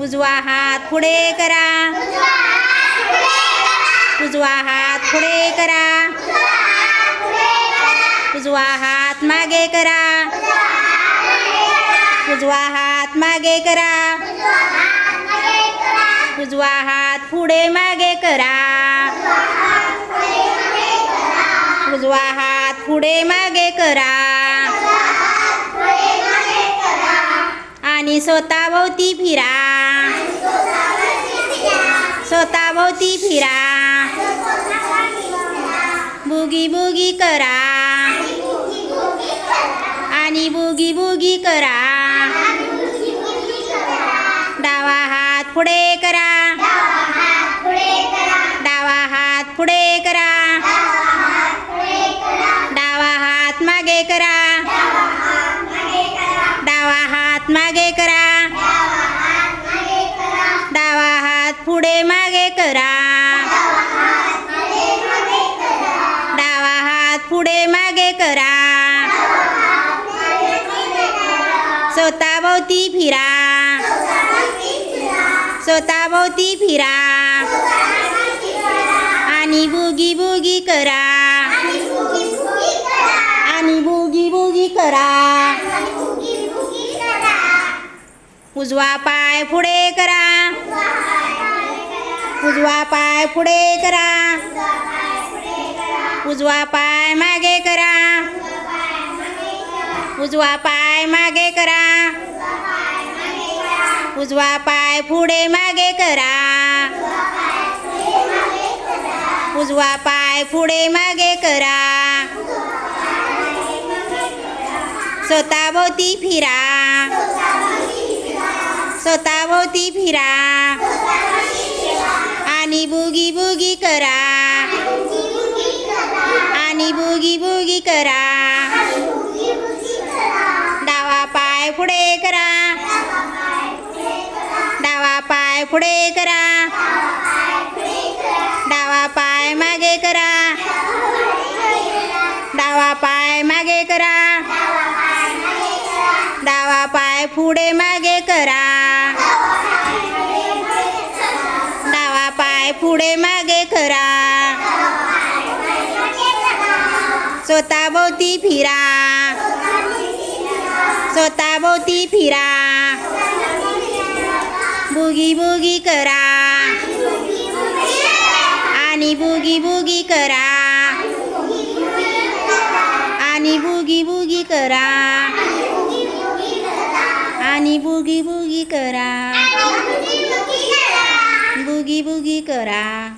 उजवा हात पुढे करा. उजवा हात पुढे करा. उजवा हात मागे करा. उजवा हात मागे करा. उजवा हात पुढे मागे करा. उजवा हात पुढे मागे करा. आणि स्वतःभोवती फिरा. स्वतःभोवती फिरा. बुगी बुगी करा. आणि बुगी बुगी करा. डावा हात पुढे करा. डावा हात पुढे करा. डावा हात मागे करा. डावा हात मागे करा. करा. स्वतःभोवती फिरा. स्वतःभोवती फिरा. आणि बुगी बुगी करा. आणि बुगी बुगी करा. उजवा पाय पुढे करा. उजवा पाय पुढे करा. उजवा पाय मागे करा. उजवा पाय मागे करा. उजवा पाय पुढे मागे करा. उजवा पाय पुढे मागे करा. स्वतःभोवती फिरा. स्वतःभोवती फिरा. आणि बुगी बुगी करा. आणि बुगी बुगी करा. पाय पुढे करा. डावा पाय पुढे करा. डावा पाय मागे करा. डावा पाय मागे करा. डावा पाय पुढे मागे करा. डावा पाय पुढे मागे करा. स्वतःभोवती फिरा. स्वतःभोवती फिरा. बुगी बुगी करा. आणि बुगी बुगी करा. आणि बुगी बुगी करा. आणि बुगी बुगी करा. बुगी बुगी करा.